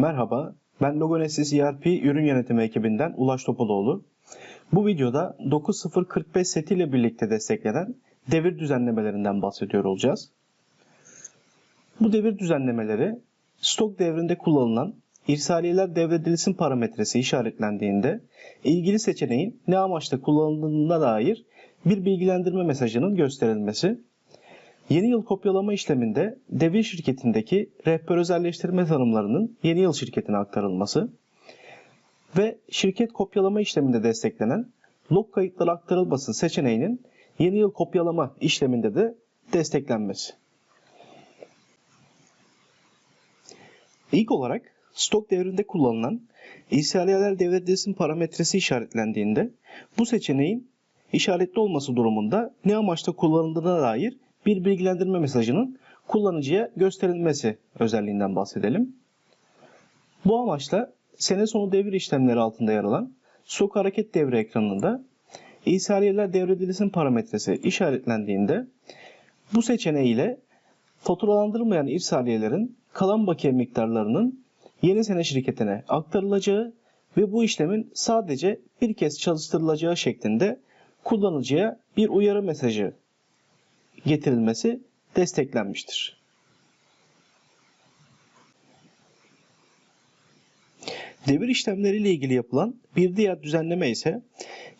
Merhaba, ben Logonesis ERP ürün yönetimi ekibinden Ulaş Topaloğlu. Bu videoda 9045 setiyle birlikte desteklenen devir düzenlemelerinden bahsediyor olacağız. Bu devir düzenlemeleri stok devrinde kullanılan irsaliyeler devredilsin parametresi işaretlendiğinde ilgili seçeneğin ne amaçla kullanıldığına dair bir bilgilendirme mesajının gösterilmesi, Yeni yıl kopyalama işleminde devir şirketindeki rehber özelleştirme tanımlarının yeni yıl şirketine aktarılması ve şirket kopyalama işleminde desteklenen log kayıtları aktarılması seçeneğinin yeni yıl kopyalama işleminde de desteklenmesi. İlk olarak stok devrinde kullanılan irsaliyeler devredilsin parametresi işaretlendiğinde bu seçeneğin işaretli olması durumunda ne amaçla kullanıldığına dair bir bilgilendirme mesajının kullanıcıya gösterilmesi özelliğinden bahsedelim. Bu amaçla sene sonu devir işlemleri altında yer alan stok hareket devre ekranında İsariyeler devredilsin parametresi işaretlendiğinde bu seçeneğiyle faturalandırılmayan irsaliyelerin kalan bakiye miktarlarının yeni sene şirketine aktarılacağı ve bu işlemin sadece bir kez çalıştırılacağı şeklinde kullanıcıya bir uyarı mesajı getirilmesi desteklenmiştir. Devir işlemleriyle ilgili yapılan bir diğer düzenleme ise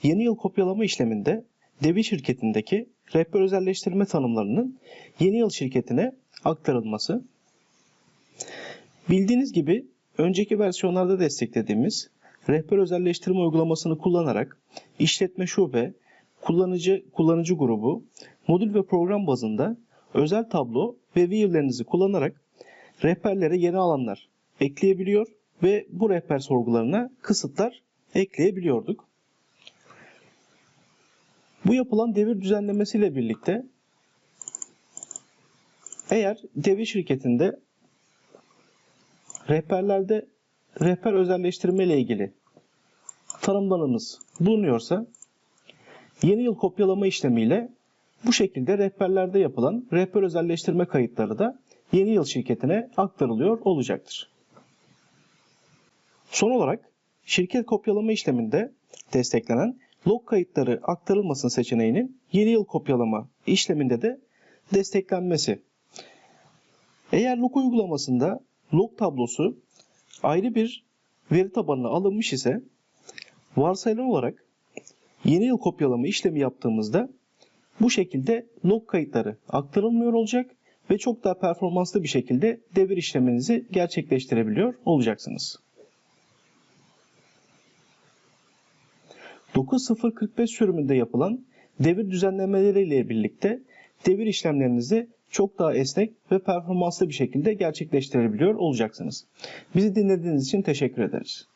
yeni yıl kopyalama işleminde devir şirketindeki rehber özelleştirme tanımlarının yeni yıl şirketine aktarılması. Bildiğiniz gibi önceki versiyonlarda desteklediğimiz rehber özelleştirme uygulamasını kullanarak işletme şube, kullanıcı kullanıcı grubu, modül ve program bazında özel tablo ve view'lerinizi kullanarak rehberlere yeni alanlar ekleyebiliyor ve bu rehber sorgularına kısıtlar ekleyebiliyorduk. Bu yapılan devir düzenlemesiyle birlikte eğer devir şirketinde rehberlerde rehber özelleştirme ile ilgili tanımlarımız bulunuyorsa yeni yıl kopyalama işlemiyle bu şekilde rehberlerde yapılan rehber özelleştirme kayıtları da yeni yıl şirketine aktarılıyor olacaktır. Son olarak şirket kopyalama işleminde desteklenen log kayıtları aktarılmasın seçeneğinin yeni yıl kopyalama işleminde de desteklenmesi. Eğer log uygulamasında log tablosu ayrı bir veri tabanına alınmış ise varsayılan olarak yeni yıl kopyalama işlemi yaptığımızda bu şekilde log kayıtları aktarılmıyor olacak ve çok daha performanslı bir şekilde devir işleminizi gerçekleştirebiliyor olacaksınız. 9045 sürümünde yapılan devir düzenlemeleriyle birlikte devir işlemlerinizi çok daha esnek ve performanslı bir şekilde gerçekleştirebiliyor olacaksınız. Bizi dinlediğiniz için teşekkür ederiz.